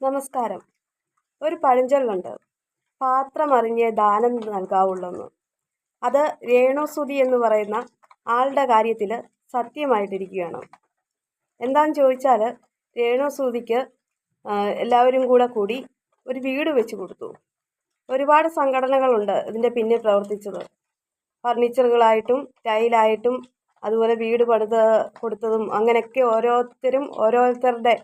നമസ്കാരം. ഒരു പഴഞ്ചൊല്ലുണ്ട്. പാത്രമറിഞ്ഞേ ദാനം നൽകാവുള്ളെന്ന്. അത് രേണുസുതി എന്ന് പറയുന്ന ആളുടെ കാര്യത്തിൽ സത്യമായിട്ടിരിക്കുകയാണ്. എന്താണെന്ന് ചോദിച്ചാൽ രേണുസുതിക്ക് എല്ലാവരും കൂടെ കൂടി ഒരു വീട് വെച്ച് കൊടുത്തു. ഒരുപാട് സംഘടനകളുണ്ട് ഇതിന്റെ പിന്നിൽ പ്രവർത്തിച്ചത്. ഫർണിച്ചറുകളായിട്ടും ടൈലായിട്ടും അതുപോലെ വീട് പണിത് കൊടുത്തതും അങ്ങനെയൊക്കെ ഓരോരുത്തരും ഓരോരുത്തരുടെ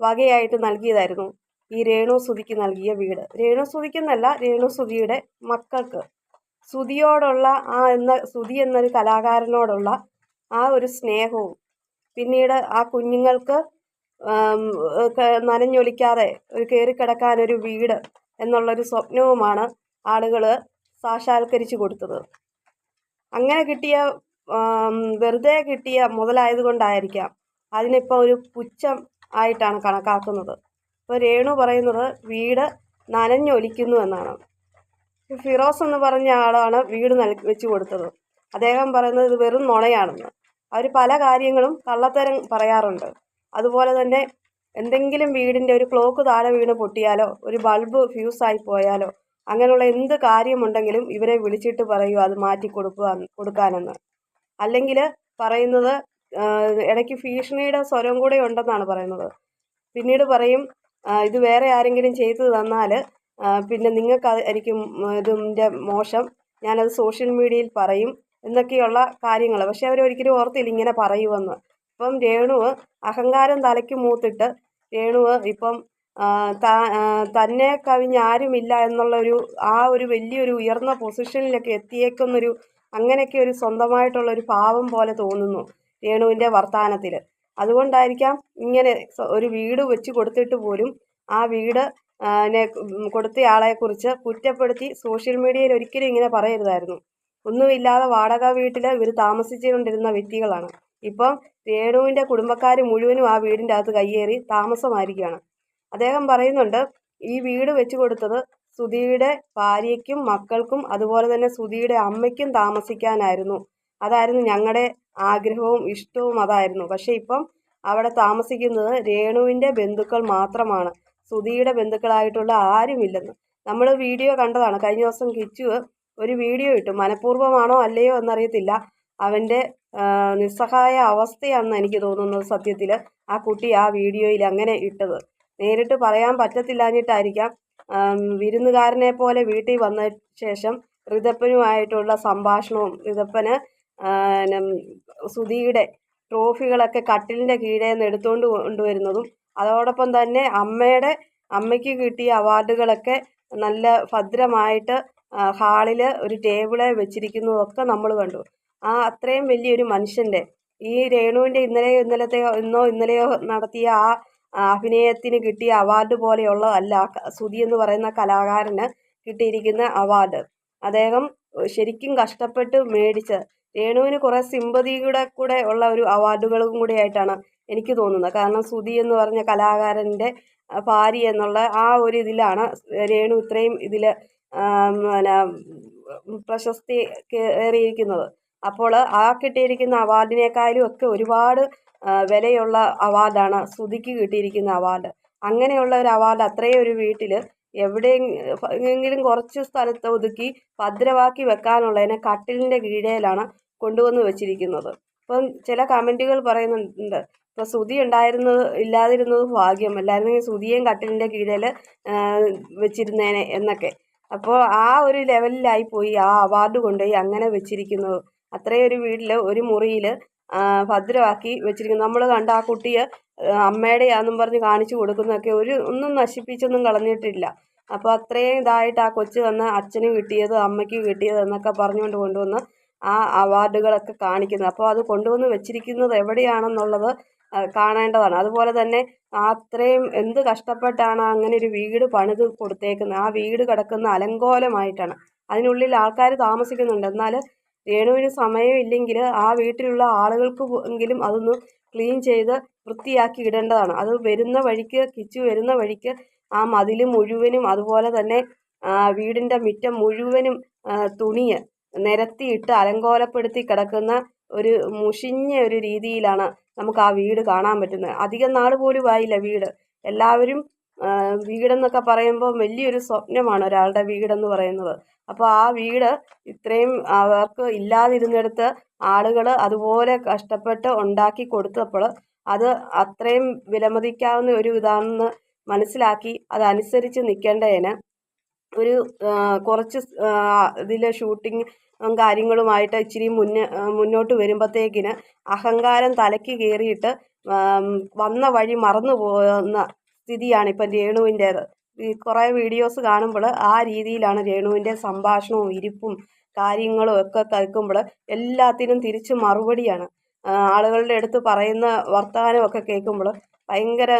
വകയായിട്ട് നൽകിയതായിരുന്നു. ഈ രേണു സുതിക്ക് നൽകിയ വീട്. രേണു സുതിക്കെന്നല്ല രേണു സുതിയുടെ മക്കൾക്ക്. സുതിയോടുള്ള ആ എന്ന സുതി എന്നൊരു കലാകാരനോടുള്ള ആ ഒരു സ്നേഹവും. പിന്നീട് ആ കുഞ്ഞുങ്ങൾക്ക് നനഞ്ഞൊലിക്കാതെ ഒരു കയറിക്കിടക്കാൻ ഒരു വീട് എന്നുള്ളൊരു സ്വപ്നവുമാണ് ആളുകൾ സാക്ഷാത്കരിച്ചു കൊടുത്തത്. അങ്ങനെ കിട്ടിയ വെറുതെ കിട്ടിയ മുതലായതുകൊണ്ടായിരിക്കാം. അതിനിപ്പോൾ ഒരു പുച്ഛം ആയിട്ടാണ് കണക്കാക്കുന്നത്. ഇപ്പോൾ രേണു പറയുന്നത് വീട് നനഞ്ഞൊലിക്കുന്നു എന്നാണ്. ഫിറോസ് എന്ന് പറഞ്ഞ ആളാണ് വീട് നൽ വെച്ച് കൊടുത്തത്. അദ്ദേഹം പറയുന്നത് ഇത് വെറും നുണയാണെന്ന്. അവർ പല കാര്യങ്ങളും കള്ളത്തരം പറയാറുണ്ട്. അതുപോലെ തന്നെ എന്തെങ്കിലും വീടിന്റെ ഒരു ക്ലോക്ക് താഴെ വീണ് പൊട്ടിയാലോ ഒരു ബൾബ് ഫ്യൂസായി പോയാലോ അങ്ങനെയുള്ള എന്ത് കാര്യമുണ്ടെങ്കിലും ഇവരെ വിളിച്ചിട്ട് പറയൂ അത് മാറ്റി കൊടുക്കുക കൊടുക്കാനെന്ന്. അല്ലെങ്കിൽ പറയുന്നത് ഇടയ്ക്ക് ഭീഷണിയുടെ സ്വരം കൂടെ ഉണ്ടെന്നാണ് പറയുന്നത്. പിന്നീട് പറയും ഇത് വേറെ ആരെങ്കിലും ചെയ്തു തന്നാൽ പിന്നെ നിങ്ങൾക്ക് ആയിരിക്കും ഇതിന്റെ മോശം. ഞാനത് സോഷ്യൽ മീഡിയയിൽ പറയും എന്നൊക്കെയുള്ള കാര്യങ്ങൾ പക്ഷെ അവരൊരിക്കലും ഓർത്തില്ല ഇങ്ങനെ പറയുമെന്ന് ഇപ്പം രേണുവ് അഹങ്കാരം തലയ്ക്ക് മൂത്തിട്ട് രേണുവ് ഇപ്പം തന്നെ കവിഞ്ഞ് ആരുമില്ല എന്നുള്ളൊരു ആ ഒരു വലിയൊരു ഉയർന്ന പൊസിഷനിലൊക്കെ എത്തിയേക്കുന്നൊരു അങ്ങനെയൊക്കെ ഒരു സ്വന്തമായിട്ടുള്ളൊരു ഭാവം പോലെ തോന്നുന്നു. രേണുവിന്റെ വർത്തമാനത്തിൽ അതുകൊണ്ടായിരിക്കാം ഇങ്ങനെ ഒരു വീട് വെച്ച് കൊടുത്തിട്ട് പോലും ആ വീട് കൊടുത്തയാളെ കൊടുത്തയാളെക്കുറിച്ച് കുറ്റപ്പെടുത്തി സോഷ്യൽ മീഡിയയിൽ ഒരിക്കലും ഇങ്ങനെ പറയരുതായിരുന്നു. ഒന്നുമില്ലാതെ വാടക വീട്ടിൽ ഇവർ താമസിച്ചുകൊണ്ടിരുന്ന വ്യക്തികളാണ്. ഇപ്പം രേണുവിന്റെ കുടുംബക്കാർ മുഴുവനും ആ വീടിന്റെ അകത്ത് കയ്യേറി താമസമായിരിക്കുകയാണ്. അദ്ദേഹം പറയുന്നുണ്ട് ഈ വീട് വെച്ച് കൊടുത്തത് സുധിയുടെ ഭാര്യയ്ക്കും മക്കൾക്കും അതുപോലെ തന്നെ സുധിയുടെ അമ്മയ്ക്കും താമസിക്കാനായിരുന്നു. അതായിരുന്നു ഞങ്ങളുടെ ആഗ്രഹവും ഇഷ്ടവും അതായിരുന്നു. പക്ഷേ ഇപ്പം അവിടെ താമസിക്കുന്നത് രേണുവിന്റെ ബന്ധുക്കൾ മാത്രമാണ്. സുധിയുടെ ബന്ധുക്കളായിട്ടുള്ള ആരുമില്ലെന്ന്. നമ്മൾ വീഡിയോ കണ്ടതാണ്. കഴിഞ്ഞ ദിവസം കിച്ചു ഒരു വീഡിയോ ഇട്ടു. മനഃപൂർവമാണോ അല്ലയോ എന്നറിയത്തില്ല. അവന്റെ നിസ്സഹായ അവസ്ഥയാണെന്ന് എനിക്ക് തോന്നുന്നത് സത്യത്തിൽ ആ കുട്ടി ആ വീഡിയോയിൽ അങ്ങനെ ഇട്ടത്. നേരിട്ട് പറയാൻ പറ്റത്തില്ലാഞ്ഞിട്ടായിരിക്കാം വിരുന്നുകാരനെ പോലെ വീട്ടിൽ വന്ന ശേഷം ഋതപ്പനുമായിട്ടുള്ള സംഭാഷണവും ഋതപ്പന് സുധിയുടെ ട്രോഫികളൊക്കെ കട്ടിലിന്റെ കീഴേ നിന്ന് എടുത്തുകൊണ്ട് കൊണ്ടുവരുന്നതും അതോടൊപ്പം തന്നെ അമ്മയുടെ അമ്മയ്ക്ക് കിട്ടിയ അവാർഡുകളൊക്കെ നല്ല ഭദ്രമായിട്ട് ഹാളിൽ ഒരു ടേബിളെ വെച്ചിരിക്കുന്നതൊക്കെ നമ്മൾ കണ്ടു. ആ അത്രയും വലിയൊരു മനുഷ്യന്റെ ഈ രേണുവിന്റെ ഇന്നലെയോ ഇന്നലത്തെയോ ഇന്നോ ഇന്നലെയോ നടത്തിയ ആ അഭിനയത്തിന് കിട്ടിയ അവാർഡ് പോലെയുള്ളതല്ല സുധി എന്ന് പറയുന്ന കലാകാരന് കിട്ടിയിരിക്കുന്ന അവാർഡ്. അദ്ദേഹം ശരിക്കും കഷ്ടപ്പെട്ട് മേടിച്ച് രേണുവിന് കുറേ സിമ്പതിയുടെ കൂടെ ഉള്ള ഒരു അവാർഡുകളും കൂടി ആയിട്ടാണ് എനിക്ക് തോന്നുന്നത്. കാരണം സുധി എന്ന് പറഞ്ഞ കലാകാരന്റെ ഭാര്യ എന്നുള്ള ആ ഒരു ഇതിലാണ് രേണു ഇത്രയും ഇതിൽ പിന്നെ പ്രശസ്തി കയറിയിരിക്കുന്നത് അപ്പോൾ ആ കിട്ടിയിരിക്കുന്ന അവാർഡിനേക്കാളും ഒക്കെ ഒരുപാട് വിലയുള്ള അവാർഡാണ് സുധിക്ക് കിട്ടിയിരിക്കുന്ന അവാർഡ് അങ്ങനെയുള്ള ഒരു അവാർഡ് അത്രയും ഒരു വീട്ടിൽ എവിടെയെങ്കിലും കുറച്ച് സ്ഥലത്ത് ഒതുക്കി ഭദ്രമാക്കി വെക്കാനുള്ളതിനെ കട്ടിലിന്റെ കീഴയിലാണ് കൊണ്ടുവന്ന് വെച്ചിരിക്കുന്നത്. ഇപ്പം ചില കമന്റുകൾ പറയുന്നുണ്ട് ഇപ്പോൾ സുതി ഉണ്ടായിരുന്നത് ഇല്ലാതിരുന്നത് ഭാഗ്യം. അല്ലായിരുന്നെങ്കിൽ സുധിയേയും കട്ടിലിന്റെ കീഴിൽ വെച്ചിരുന്നേനെ എന്നൊക്കെ. അപ്പോൾ ആ ഒരു ലെവലിലായി പോയി ആ അവാർഡ് കൊണ്ടുപോയി അങ്ങനെ വെച്ചിരിക്കുന്നത് അത്രയും ഒരു വീട്ടിൽ ഒരു മുറിയിൽ ഭദ്രമാക്കി വെച്ചിരിക്കുന്നു. നമ്മൾ കണ്ട ആ കുട്ടിയെ അമ്മയുടെയാന്നും പറഞ്ഞ് കാണിച്ചു കൊടുക്കുന്നതൊക്കെ ഒരു ഒന്നും നശിപ്പിച്ചൊന്നും കളഞ്ഞിട്ടില്ല. അപ്പോൾ അത്രയും ഇതായിട്ട് ആ കൊച്ചു വന്ന് അച്ഛന് കിട്ടിയത് അമ്മയ്ക്ക് കിട്ടിയത് എന്നൊക്കെ പറഞ്ഞുകൊണ്ട് കൊണ്ടുവന്ന് ആ അവാർഡുകളൊക്കെ കാണിക്കുന്നത്. അപ്പോൾ അത് കൊണ്ടുവന്ന് വെച്ചിരിക്കുന്നത് എവിടെയാണെന്നുള്ളത് കാണേണ്ടതാണ്. അതുപോലെ തന്നെ അത്രയും എന്ത് കഷ്ടപ്പെട്ടാണ് അങ്ങനെ ഒരു വീട് പണിത് കൊടുത്തേക്കുന്നത്. ആ വീട് കിടക്കുന്ന അലങ്കോലമായിട്ടാണ്. അതിനുള്ളിൽ ആൾക്കാർ താമസിക്കുന്നുണ്ട്. എന്നാൽ രേണുവിന് സമയമില്ലെങ്കിൽ ആ വീട്ടിലുള്ള ആളുകൾക്ക് എങ്കിലും അതൊന്ന് ക്ലീൻ ചെയ്ത് വൃത്തിയാക്കി ഇടേണ്ടതാണ്. അത് വരുന്ന വഴിക്ക് കിച്ചു വരുന്ന വഴിക്ക് ആ മതിൽ മുഴുവനും അതുപോലെ തന്നെ വീടിന്റെ മുറ്റം മുഴുവനും തുണിയ് നിരത്തിയിട്ട് അലങ്കോലപ്പെടുത്തി കിടക്കുന്ന ഒരു മുഷിഞ്ഞ ഒരു രീതിയിലാണ് നമുക്ക് ആ വീട് കാണാൻ പറ്റുന്നത്. അധികം നാൾ പോലും ആയില്ല വീട്. എല്ലാവരും വീടെന്നൊക്കെ പറയുമ്പോൾ വലിയൊരു സ്വപ്നമാണ് ഒരാളുടെ വീടെന്ന് പറയുന്നത്. അപ്പോൾ ആ വീട് ഇത്രയും അവർക്ക് ഇല്ലാതിരുന്നിടത്ത് ആളുകൾ അതുപോലെ കഷ്ടപ്പെട്ട് ഉണ്ടാക്കി കൊടുത്തപ്പോൾ അത് അത്രയും വിലമതിക്കാവുന്ന ഒരു ഇതാണെന്ന് മനസ്സിലാക്കി അതനുസരിച്ച് നിൽക്കേണ്ടതിന് ഒരു കുറച്ച് ഇതിൽ ഷൂട്ടിങ് കാര്യങ്ങളുമായിട്ട് ഇച്ചിരി മുന്നേ മുന്നോട്ട് വരുമ്പോഴത്തേക്കിന് അഹങ്കാരം തലയ്ക്ക് കയറിയിട്ട് വന്ന വഴി മറന്നു പോകുന്ന സ്ഥിതിയാണ് ഇപ്പം രേണുവിന്റേത്. ഈ കുറേ വീഡിയോസ് കാണുമ്പോൾ ആ രീതിയിലാണ് രേണുവിന്റെ സംഭാഷണവും ഇരിപ്പും കാര്യങ്ങളും ഒക്കെ കേൾക്കുമ്പോൾ എല്ലാത്തിനും തിരിച്ച് മറുപടിയാണ്. ആളുകളുടെ അടുത്ത് പറയുന്ന വർത്തമാനമൊക്കെ കേൾക്കുമ്പോൾ ഭയങ്കര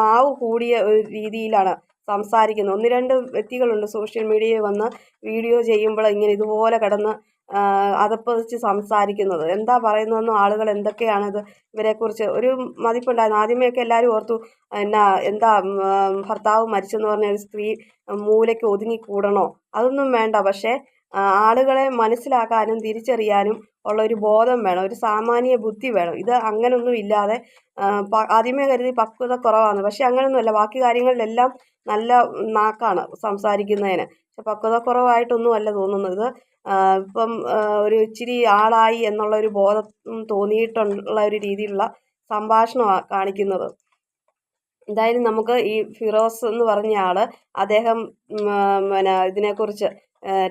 നാവ് കൂടിയ ഒരു രീതിയിലാണ് സംസാരിക്കുന്നത് ഒന്ന് രണ്ട് വ്യക്തികളുണ്ട് സോഷ്യൽ മീഡിയയിൽ വന്ന് വീഡിയോ ചെയ്യുമ്പോൾ ഇങ്ങനെ ഇതുപോലെ കിടന്ന് അതപ്പതിച്ച് സംസാരിക്കുന്നത്. എന്താ പറയുന്നതെന്നും ആളുകൾ എന്തൊക്കെയാണിത് ഇവരെക്കുറിച്ച്? ഒരു മതിപ്പുണ്ടായിരുന്നു. ആദ്യമേയൊക്കെ എല്ലാവരും ഓർത്തു എന്നാ എന്താ ഭർത്താവ് മരിച്ചെന്ന് പറഞ്ഞ ഒരു സ്ത്രീ മൂലയ്ക്ക് ഒതുങ്ങി കൂടണോ? അതൊന്നും വേണ്ട. പക്ഷേ ആളുകളെ മനസ്സിലാക്കാനും തിരിച്ചറിയാനും ഉള്ള ഒരു ബോധം വേണം ഒരു സാമാന്യ ബുദ്ധി വേണം. ഇത് അങ്ങനൊന്നും ഇല്ലാതെ ആദ്യമേ കരുതി പക്വത കുറവാണ്. പക്ഷെ അങ്ങനെയൊന്നുമല്ല ബാക്കി കാര്യങ്ങളിലെല്ലാം നല്ല നാക്കാണ് സംസാരിക്കുന്നതിന്. പക്ഷെ പക്വത കുറവായിട്ടൊന്നും അല്ല തോന്നുന്നത് ഇപ്പം ഒരു ഇച്ചിരി ആളായി എന്നുള്ള ഒരു ബോധം തോന്നിയിട്ടുള്ള ഒരു രീതിയിലുള്ള സംഭാഷണമാണ് കാണിക്കുന്നത്. എന്തായാലും നമുക്ക് ഈ ഫിറോസ് എന്ന് പറഞ്ഞ ആൾ അദ്ദേഹം പിന്നെ ഇതിനെക്കുറിച്ച്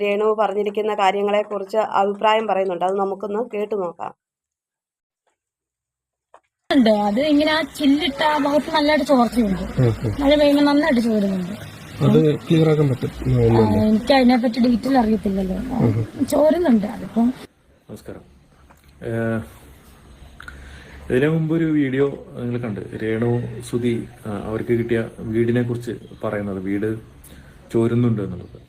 രേണു പറഞ്ഞിരിക്കുന്ന കാര്യങ്ങളെക്കുറിച്ച് അഭിപ്രായം പറയുന്നുണ്ട്. അത് നമുക്കൊന്ന് കേട്ടു നോക്കാം. ഉണ്ട്. അത് ഇങ്ങനെ ആ ചില്ലിട്ട ആ ഭാഗത്ത് നല്ലതായിട്ട് ചോർച്ചയുണ്ട് മഴ പെയ്യുമ്പോൾ നന്നായിട്ട് ചോരുന്നുണ്ട്. അത് ക്ലിയർ ആക്കാൻ പറ്റും. എനിക്ക് അതിനെ അതിനെപ്പറ്റി ഡീറ്റെയിൽ അറിയത്തില്ലല്ലോ. ചോരുന്നുണ്ട്. അതിപ്പം നമസ്കാരം. ഇതിനു മുമ്പ് ഒരു വീഡിയോ നിങ്ങൾ കണ്ട്. രേണു സുധി അവർക്ക് കിട്ടിയ വീടിനെ കുറിച്ച് പറയുന്നത്. വീട് ചോരുന്നുണ്ട് എന്നുള്ളത്.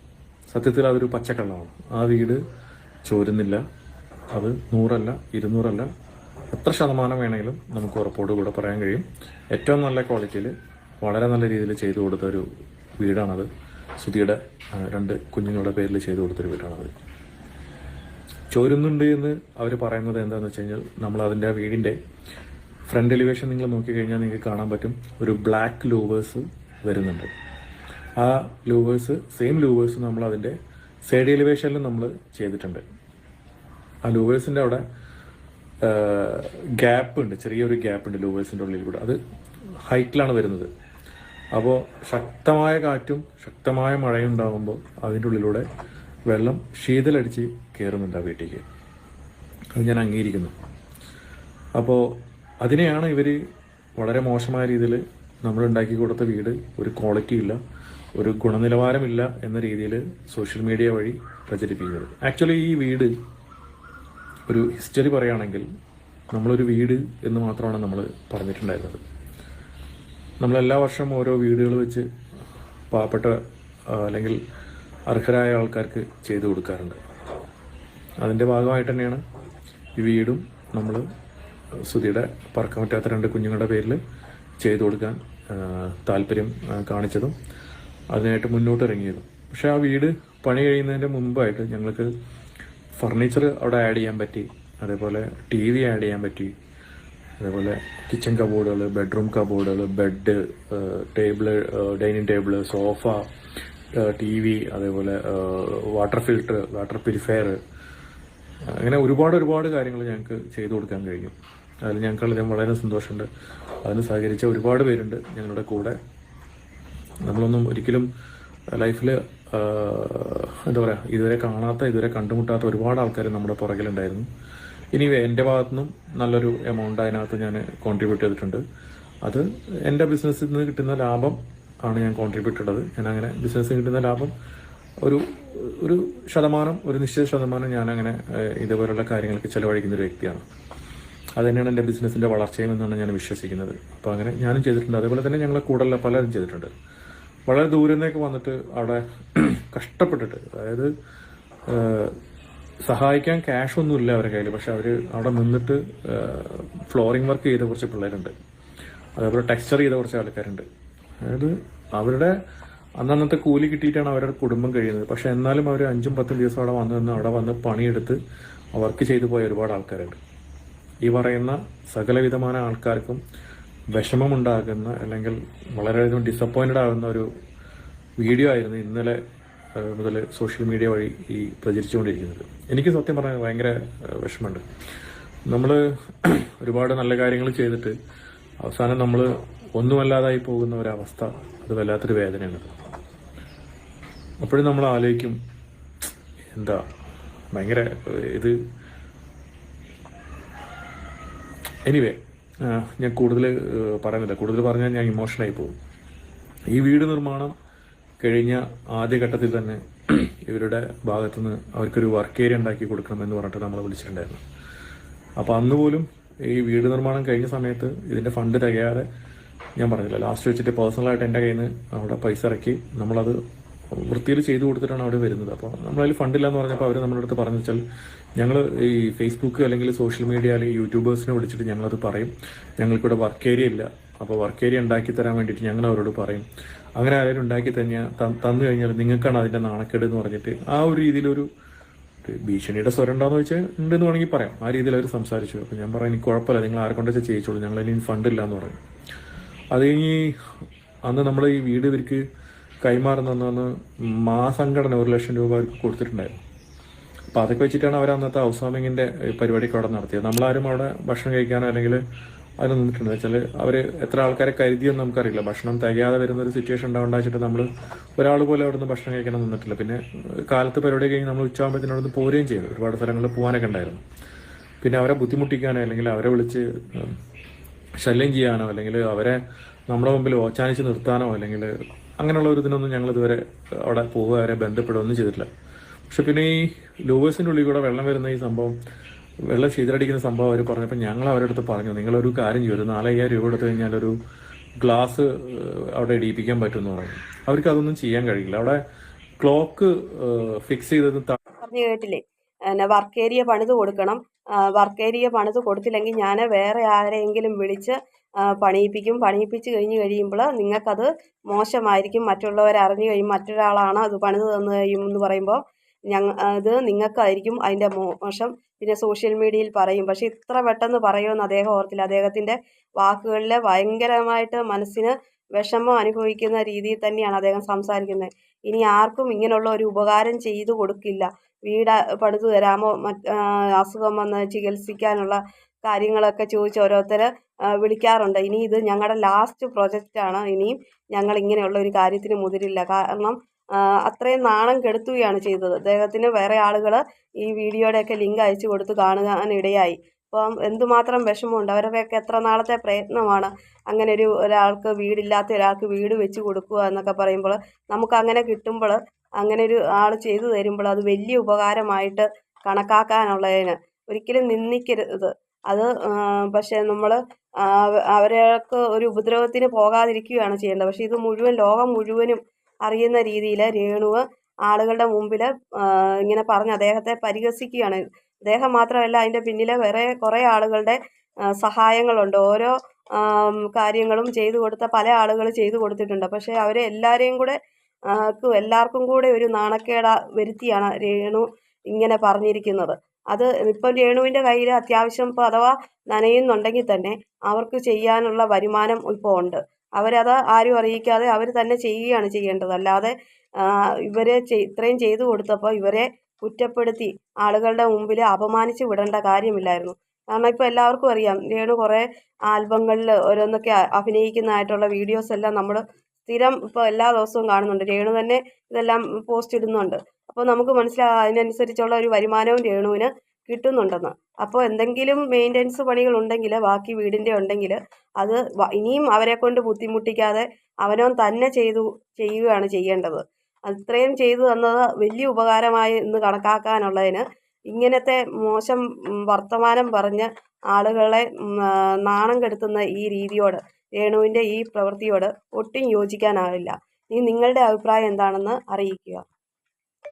സത്യത്തിൽ അതൊരു പച്ചക്കള്ളമാണ്. ആ വീട് ചോരുന്നില്ല. അത് നൂറല്ല ഇരുന്നൂറല്ല എത്ര ശതമാനം വേണമെങ്കിലും നമുക്ക് ഉറപ്പോട് കൂടെ പറയാൻ കഴിയും. ഏറ്റവും നല്ല ക്വാളിറ്റിയിൽ വളരെ നല്ല രീതിയിൽ ചെയ്തു കൊടുത്ത ഒരു വീടാണത്. സുധിയുടെ രണ്ട് കുഞ്ഞുങ്ങളുടെ പേരിൽ ചെയ്തു കൊടുത്തൊരു വീടാണത്. ചോരുന്നുണ്ട് എന്ന് അവർ പറയുന്നത് എന്താണെന്ന് വെച്ച് കഴിഞ്ഞാൽ നമ്മൾ അതിന്റെ വീടിന്റെ ഫ്രണ്ട് എലിവേഷൻ നിങ്ങൾ നോക്കിക്കഴിഞ്ഞാൽ നിങ്ങൾക്ക് കാണാൻ പറ്റും. ഒരു ബ്ലാക്ക് ലൂവേഴ്സ് വരുന്നുണ്ട്. ആ ലൂവേഴ്സ് സെയിം ലൂവേഴ്സ് നമ്മൾ അതിന്റെ സൈഡ് എലിവേഷനിലും നമ്മൾ ചെയ്തിട്ടുണ്ട്. ആ ലൂവേഴ്സിന്റെ അവിടെ ഗ്യാപ്പ് ഉണ്ട്. ചെറിയൊരു ഗ്യാപ്പ് ഉണ്ട് ലൂവേഴ്സിന്റെ ഉള്ളിൽ കൂടെ. അത് ഹൈറ്റിലാണ് വരുന്നത്. അപ്പോൾ ശക്തമായ കാറ്റും ശക്തമായ മഴയും ഉണ്ടാകുമ്പോൾ അതിന്റെ ഉള്ളിലൂടെ വെള്ളം ശീതലടിച്ച് കയറുന്നുണ്ട് ആ വീട്ടിലേക്ക്. അത് ഞാൻ അംഗീകരിക്കുന്നു. അപ്പോൾ അതിനെയാണ് ഇവർ വളരെ മോശമായ രീതിയിൽ നമ്മൾ ഉണ്ടാക്കി കൊടുത്ത വീട് ഒരു ക്വാളിറ്റി ഇല്ല. ഒരു ഗുണനിലവാരമില്ല എന്ന രീതിയിൽ സോഷ്യൽ മീഡിയ വഴി പ്രചരിപ്പിക്കുന്നത്. ആക്ച്വലി ഈ വീട് ഒരു ഹിസ്റ്ററി പറയുകയാണെങ്കിൽ നമ്മളൊരു വീട് എന്ന് മാത്രമാണ് നമ്മൾ പറഞ്ഞിട്ടുണ്ടായിരുന്നത്. നമ്മൾ എല്ലാ വർഷവും ഓരോ വീടുകൾ വെച്ച് പാവപ്പെട്ട അല്ലെങ്കിൽ അർഹരായ ആൾക്കാർക്ക് ചെയ്തു കൊടുക്കാറുണ്ട്. അതിന്റെ ഭാഗമായിട്ട് തന്നെയാണ് ഈ വീടും നമ്മൾ സുധിയുടെ പറക്കാൻ പറ്റാത്ത രണ്ട് കുഞ്ഞുങ്ങളുടെ പേരിൽ ചെയ്തു കൊടുക്കാൻ താല്പര്യം കാണിച്ചതും. അതിനായിട്ട് മുന്നോട്ട് ഇറങ്ങിയത് പക്ഷേ ആ വീട് പണി കഴിയുന്നതിന്റെ മുമ്പായിട്ട് ഞങ്ങൾക്ക് ഫർണിച്ചർ അവിടെ ആഡ് ചെയ്യാൻ പറ്റി. അതേപോലെ ടി വി ആഡ് ചെയ്യാൻ പറ്റി. അതേപോലെ കിച്ചൺ കബോർഡുകൾ bedroom കബോർഡുകൾ bed table dining table sofa T V അതേപോലെ വാട്ടർ ഫിൽട്ടർ വാട്ടർ പ്യൂരിഫയർ അങ്ങനെ ഒരുപാട് ഒരുപാട് കാര്യങ്ങൾ ഞങ്ങൾക്ക് ചെയ്തു കൊടുക്കാൻ കഴിഞ്ഞു. അതിൽ ഞങ്ങൾക്ക് വളരെ സന്തോഷമുണ്ട്. അതിന് സഹകരിച്ച ഒരുപാട് പേരുണ്ട് ഞങ്ങളുടെ കൂടെ. നമ്മളൊന്നും ഒരിക്കലും ലൈഫിൽ എന്താ പറയുക ഇതുവരെ കാണാത്ത ഇതുവരെ കണ്ടുമുട്ടാത്ത ഒരുപാട് ആൾക്കാർ നമ്മുടെ പുറകിലുണ്ടായിരുന്നു. ഇനി എന്റെ ഭാഗത്തു നിന്നും നല്ലൊരു എമൗണ്ട് അതിനകത്ത് ഞാൻ കോൺട്രിബ്യൂട്ട് ചെയ്തിട്ടുണ്ട്. അത് എന്റെ ബിസിനസ്സിൽ നിന്ന് കിട്ടുന്ന ലാഭം ആണ് ഞാൻ കോൺട്രിബ്യൂട്ട് ചെയ്തത്. ഞാൻ അങ്ങനെ ബിസിനസ്സിൽ കിട്ടുന്ന ലാഭം ഒരു ഒരു ശതമാനം ഒരു നിശ്ചിത ശതമാനം ഞാൻ അങ്ങനെ ഇതുപോലുള്ള കാര്യങ്ങൾക്ക് ചിലവഴിക്കുന്ന ഒരു വ്യക്തിയാണ്. അത് തന്നെയാണ് എന്റെ ബിസിനസ്സിന്റെ വളർച്ചയും എന്നാണ് ഞാൻ വിശ്വസിക്കുന്നത്. അപ്പോൾ അങ്ങനെ ഞാനും ചെയ്തിട്ടുണ്ട്. അതേപോലെ തന്നെ ഞങ്ങളെ കൂടെയുള്ള പലരും ചെയ്തിട്ടുണ്ട്. വളരെ ദൂരെ നിന്നൊക്കെ വന്നിട്ട് അവിടെ കഷ്ടപ്പെട്ടിട്ട് അതായത് സഹായിക്കാൻ ക്യാഷ് ഒന്നും ഇല്ല അവരുടെ കയ്യിൽ പക്ഷെ അവർ അവിടെ നിന്നിട്ട് ഫ്ലോറിംഗ് വർക്ക് ചെയ്ത കുറച്ച് പിള്ളേരുണ്ട്. അതേപോലെ ടെക്സ്ചർ ചെയ്ത കുറച്ച് ആൾക്കാരുണ്ട്. അതായത് അവരുടെ അന്നന്നത്തെ കൂലി കിട്ടിയിട്ടാണ് അവരുടെ കുടുംബം കഴിയുന്നത്. പക്ഷെ എന്നാലും അവർ അഞ്ചും പത്തും ദിവസം അവിടെ വന്നു നിന്ന് അവിടെ വന്ന് പണിയെടുത്ത് വർക്ക് ചെയ്തു പോയ ഒരുപാട് ആൾക്കാരുണ്ട്. ഈ പറയുന്ന സകലവിധമായ ആൾക്കാർക്കും വിഷമമുണ്ടാക്കുന്ന അല്ലെങ്കിൽ വളരെയധികം ഡിസപ്പോയിന്റഡ് ആകുന്ന ഒരു വീഡിയോ ആയിരുന്നു ഇന്നലെ മുതൽ സോഷ്യൽ മീഡിയ വഴി ഈ പ്രചരിച്ചുകൊണ്ടിരിക്കുന്നത്. എനിക്ക് സത്യം പറഞ്ഞാൽ ഭയങ്കര വിഷമമുണ്ട്. നമ്മൾ ഒരുപാട് നല്ല കാര്യങ്ങൾ ചെയ്തിട്ട് അവസാനം നമ്മൾ ഒന്നുമല്ലാതായി പോകുന്ന ഒരവസ്ഥ അത് വല്ലാത്തൊരു വേദനയാണ്. അപ്പോഴും നമ്മൾ ആലോചിക്കും എന്താ ഭയങ്കര ഇത് എനിവേ ഞാൻ കൂടുതൽ പറയുന്നില്ല. കൂടുതൽ പറഞ്ഞാൽ ഞാൻ ഇമോഷണലായി പോകും. ഈ വീട് നിർമ്മാണം കഴിഞ്ഞ ആദ്യഘട്ടത്തിൽ തന്നെ ഇവരുടെ ഭാഗത്തുനിന്ന് അവർക്കൊരു വർക്ക് ഏരിയ ഉണ്ടാക്കി കൊടുക്കണമെന്ന് പറഞ്ഞിട്ട് നമ്മളെ വിളിച്ചിട്ടുണ്ടായിരുന്നു. അപ്പോൾ അന്ന് പോലും ഈ വീട് നിർമ്മാണം കഴിഞ്ഞ സമയത്ത് ഇതിന്റെ ഫണ്ട് തികയാതെ ഞാൻ പറഞ്ഞില്ല. ലാസ്റ്റ് വെച്ചിട്ട് പേഴ്സണലായിട്ട് എന്റെ കയ്യിൽ നിന്ന് അവിടെ പൈസ ഇറക്കി നമ്മളത് വൃത്തിയിൽ ചെയ്തു കൊടുത്തിട്ടാണ് അവിടെ വരുന്നത്. അപ്പോൾ നമ്മളതിൽ ഫണ്ടില്ല എന്ന് പറഞ്ഞപ്പോൾ അവർ നമ്മുടെ അടുത്ത് പറഞ്ഞു വെച്ചാൽ ഞങ്ങൾ ഈ ഫേസ്ബുക്ക് അല്ലെങ്കിൽ സോഷ്യൽ മീഡിയ അല്ലെങ്കിൽ യൂട്യൂബേഴ്സിനെ വിളിച്ചിട്ട് ഞങ്ങളത് പറയും. ഞങ്ങൾക്കിവിടെ വർക്ക് ഏരിയ ഇല്ല. അപ്പോൾ വർക്ക് ഏരിയ ഉണ്ടാക്കി തരാൻ വേണ്ടിയിട്ട് ഞങ്ങൾ അവരോട് പറയും. അങ്ങനെ ആരെങ്കിലും ഉണ്ടാക്കി തന്നെ തന്നു കഴിഞ്ഞാൽ നിങ്ങൾക്കാണ് അതിന്റെ നാണക്കേട് എന്ന് പറഞ്ഞിട്ട് ആ ഒരു രീതിയിലൊരു ഭീഷണിയുടെ സ്വരം ഉണ്ടോയെന്ന് വെച്ചാൽ ഉണ്ടെന്ന് വേണമെങ്കിൽ പറയാം. ആ രീതിയിൽ അവർ സംസാരിച്ചു. അപ്പോൾ ഞാൻ പറയാം എനിക്ക് കുഴപ്പമില്ല. നിങ്ങൾ ആരെ കൊണ്ടുവച്ചാൽ ചെയ്യിച്ചോളൂ. ഞങ്ങൾ ഇനി ഫണ്ടില്ല എന്ന് പറഞ്ഞു അത് കഴിഞ്ഞ് അന്ന് നമ്മൾ ഈ വീട് ഇവർക്ക് കൈമാറുന്ന മാസംഘടന ഒരു ലക്ഷം രൂപ അവർക്ക് കൊടുത്തിട്ടുണ്ടായിരുന്നു. അപ്പോൾ അതൊക്കെ വെച്ചിട്ടാണ് അവർ അന്നത്തെ ഹൗസ് വാമിങ്ങിന്റെ അവിടെ നടത്തിയത്. നമ്മളാരും അവിടെ ഭക്ഷണം കഴിക്കാനോ അല്ലെങ്കിൽ അതിന് നിന്നിട്ടുണ്ട് വെച്ചാൽ അവർ എത്ര ആൾക്കാരെ കരുതിയെന്ന് നമുക്കറിയില്ല. ഭക്ഷണം തികയാതെ വരുന്ന ഒരു സിറ്റുവേഷൻ ഉണ്ടാവുണ്ടാച്ചിട്ട് നമ്മൾ ഒരാൾ പോലും അവിടെ നിന്ന് ഭക്ഷണം കഴിക്കാൻ നിന്നിട്ടില്ല. പിന്നെ കാലത്ത് പരിപാടി കഴിഞ്ഞ് നമ്മൾ ഉച്ചയാകുമ്പോഴത്തേനും അവിടെ പോരുകയും ചെയ്തു. ഒരുപാട് സ്ഥലങ്ങളിൽ പോകാനൊക്കെ ഉണ്ടായിരുന്നു. പിന്നെ അവരെ ബുദ്ധിമുട്ടിക്കാനോ അല്ലെങ്കിൽ അവരെ വിളിച്ച് ശല്യം ചെയ്യാനോ അല്ലെങ്കിൽ അവരെ നമ്മുടെ മുമ്പിൽ ഓച്ചാനിച്ച് നിർത്താനോ അല്ലെങ്കിൽ അങ്ങനെയുള്ള ഒരു ഇതിനൊന്നും ഞങ്ങൾ ഇതുവരെ അവിടെ പോവുക അവരെ ബന്ധപ്പെടുകയൊന്നും ചെയ്തിട്ടില്ല. പക്ഷെ പിന്നെ ഈ ലൂവേഴ്സിന്റെ ഉള്ളിൽ കൂടെ വെള്ളം വരുന്ന ഈ സംഭവം വെള്ളം ശീതലടിക്കുന്ന സംഭവം അവർ പറഞ്ഞപ്പോൾ ഞങ്ങൾ അവരുടെ അടുത്ത് പറഞ്ഞു നിങ്ങളൊരു കാര്യം ചെയ്തു നാലയ്യായിരം രൂപ എടുത്തു കഴിഞ്ഞാൽ ഒരു ഗ്ലാസ് അവിടെ ഇടിയിപ്പിക്കാൻ പറ്റുമെന്ന് പറഞ്ഞു. അവർക്ക് അതൊന്നും ചെയ്യാൻ കഴിയില്ല. അവിടെ ക്ലോക്ക് ഫിക്സ് ചെയ്തത് പറഞ്ഞു വർക്ക് ഏരിയ പണിത് കൊടുക്കണം. വർക്ക് ഏരിയ പണിത് കൊടുത്തില്ലെങ്കിൽ ഞാൻ വേറെ ആരെയെങ്കിലും വിളിച്ച് പണിയിപ്പിക്കും. പണിയിപ്പിച്ച് കഴിഞ്ഞ് കഴിയുമ്പോൾ നിങ്ങൾക്കത് മോശമായിരിക്കും. മറ്റുള്ളവർ അറിഞ്ഞു കഴിയും. മറ്റൊരാളാണ് അത് പണിത് തന്നു കഴിയുമെന്ന് പറയുമ്പോൾ ഞങ്ങ അത് നിങ്ങൾക്കായിരിക്കും അതിന്റെ മോശം. പിന്നെ സോഷ്യൽ മീഡിയയിൽ പറയും. പക്ഷേ ഇത്ര പെട്ടെന്ന് പറയുമെന്ന് അദ്ദേഹം ഓർത്തില്ല. അദ്ദേഹത്തിന്റെ വാക്കുകളിൽ ഭയങ്കരമായിട്ട് മനസ്സിന് വിഷമം അനുഭവിക്കുന്ന രീതിയിൽ തന്നെയാണ് അദ്ദേഹം സംസാരിക്കുന്നത്. ഇനി ആർക്കും ഇങ്ങനെയുള്ള ഒരു ഉപകാരം ചെയ്തു കൊടുക്കില്ല. വീട് പടുത്തു തരാമോ? മറ്റ് അസുഖം വന്ന് ചികിത്സിക്കാനുള്ള കാര്യങ്ങളൊക്കെ ചോദിച്ച് ഓരോരുത്തർ വിളിക്കാറുണ്ട്. ഇനി ഇത് ഞങ്ങളുടെ ലാസ്റ്റ് പ്രൊജക്റ്റാണ് ഇനിയും ഞങ്ങൾ ഇങ്ങനെയുള്ള ഒരു കാര്യത്തിന് മുതിരില്ല. കാരണം അത്രയും നാണം കെടുത്തുകയാണ് ചെയ്തത്. അദ്ദേഹത്തിന് വേറെ ആളുകൾ ഈ വീഡിയോയുടെയൊക്കെ ലിങ്ക് അയച്ചു കൊടുത്ത് കാണുവാനിടയായി അപ്പം എന്തുമാത്രം വിഷമമുണ്ട്. അവരുടെയൊക്കെ എത്ര നാളത്തെ പ്രയത്നമാണ് അങ്ങനെ ഒരു ഒരാൾക്ക് വീടില്ലാത്ത ഒരാൾക്ക് വീട് വെച്ച് കൊടുക്കുക എന്നൊക്കെ പറയുമ്പോൾ നമുക്ക് അങ്ങനെ കിട്ടുമ്പോൾ അങ്ങനെ ഒരു ആൾ ചെയ്തു തരുമ്പോൾ അത് വലിയ ഉപകാരമായിട്ട് കണക്കാക്കാനുള്ളതിന് ഒരിക്കലും നിന്ദിക്കരുത്. അത് പക്ഷേ നമ്മൾ അവർക്ക് ഒരു ഉപദ്രവത്തിന് പോകാതിരിക്കുകയാണ് ചെയ്യേണ്ടത്. പക്ഷേ ഇത് മുഴുവൻ ലോകം മുഴുവനും അറിയുന്ന രീതിയിൽ രേണുവ് ആളുകളുടെ മുമ്പിൽ ഇങ്ങനെ പറഞ്ഞ് അദ്ദേഹത്തെ പരിഹസിക്കുകയാണ്. അദ്ദേഹം മാത്രമല്ല അതിന്റെ പിന്നിൽ വേറെ കുറേ ആളുകളുടെ സഹായങ്ങളുണ്ട്. ഓരോ കാര്യങ്ങളും ചെയ്തു കൊടുത്ത പല ആളുകൾ ചെയ്തു കൊടുത്തിട്ടുണ്ട്. പക്ഷേ അവരെ എല്ലാവരെയും കൂടെ എല്ലാവർക്കും കൂടെ ഒരു നാണക്കേട വരുത്തിയാണ് രേണു ഇങ്ങനെ പറഞ്ഞിരിക്കുന്നത്. അത് ഇപ്പം രേണുവിന്റെ കയ്യിൽ അത്യാവശ്യം ഇപ്പോൾ അഥവാ നനയുന്നുണ്ടെങ്കിൽ തന്നെ അവർക്ക് ചെയ്യാനുള്ള വരുമാനം ഇപ്പോൾ ഉണ്ട്. അവരത് ആരും അറിയിക്കാതെ അവർ തന്നെ ചെയ്യുകയാണ് ചെയ്യേണ്ടത്. അല്ലാതെ ഇവരെ ഇത്രയും ചെയ്തു കൊടുത്തപ്പോൾ ഇവരെ കുറ്റപ്പെടുത്തി ആളുകളുടെ മുമ്പിൽ അപമാനിച്ച് വിടേണ്ട കാര്യമില്ലായിരുന്നു. കാരണം ഇപ്പോൾ എല്ലാവർക്കും അറിയാം രേണു കുറേ ആൽബങ്ങളിൽ ഓരോന്നൊക്കെ അഭിനയിക്കുന്നതായിട്ടുള്ള വീഡിയോസ് എല്ലാം നമ്മൾ സ്ഥിരം ഇപ്പോൾ എല്ലാ ദിവസവും കാണുന്നുണ്ട്. രേണു തന്നെ ഇതെല്ലാം പോസ്റ്റ് ഇടുന്നുണ്ട്. അപ്പോൾ നമുക്ക് മനസ്സിലാകും അതിനനുസരിച്ചുള്ള ഒരു വരുമാനവും രേണുവിന് കിട്ടുന്നുണ്ടെന്ന്. അപ്പോൾ എന്തെങ്കിലും മെയിന്റെനൻസ് പണികൾ ഉണ്ടെങ്കിൽ ബാക്കി വീടിന്റെ ഉണ്ടെങ്കിൽ അത് ഇനിയും അവരെ കൊണ്ട് ബുദ്ധിമുട്ടിക്കാതെ അവനവൻ തന്നെ ചെയ്തു ചെയ്യുകയാണ് ചെയ്യേണ്ടത്. അത്രയും ചെയ്തു തന്നത് വലിയ ഉപകാരമായി എന്ന് കണക്കാക്കാനുള്ളതിന് ഇങ്ങനത്തെ മോശം വർത്തമാനം പറഞ്ഞ് ആളുകളെ നാണം കെടുത്തുന്ന ഈ രീതിയോട് രേണുവിന്റെ ഈ പ്രവൃത്തിയോട് ഒട്ടും യോജിക്കാനാവില്ല. ഇനി നിങ്ങളുടെ അഭിപ്രായം എന്താണെന്ന് അറിയിക്കുക.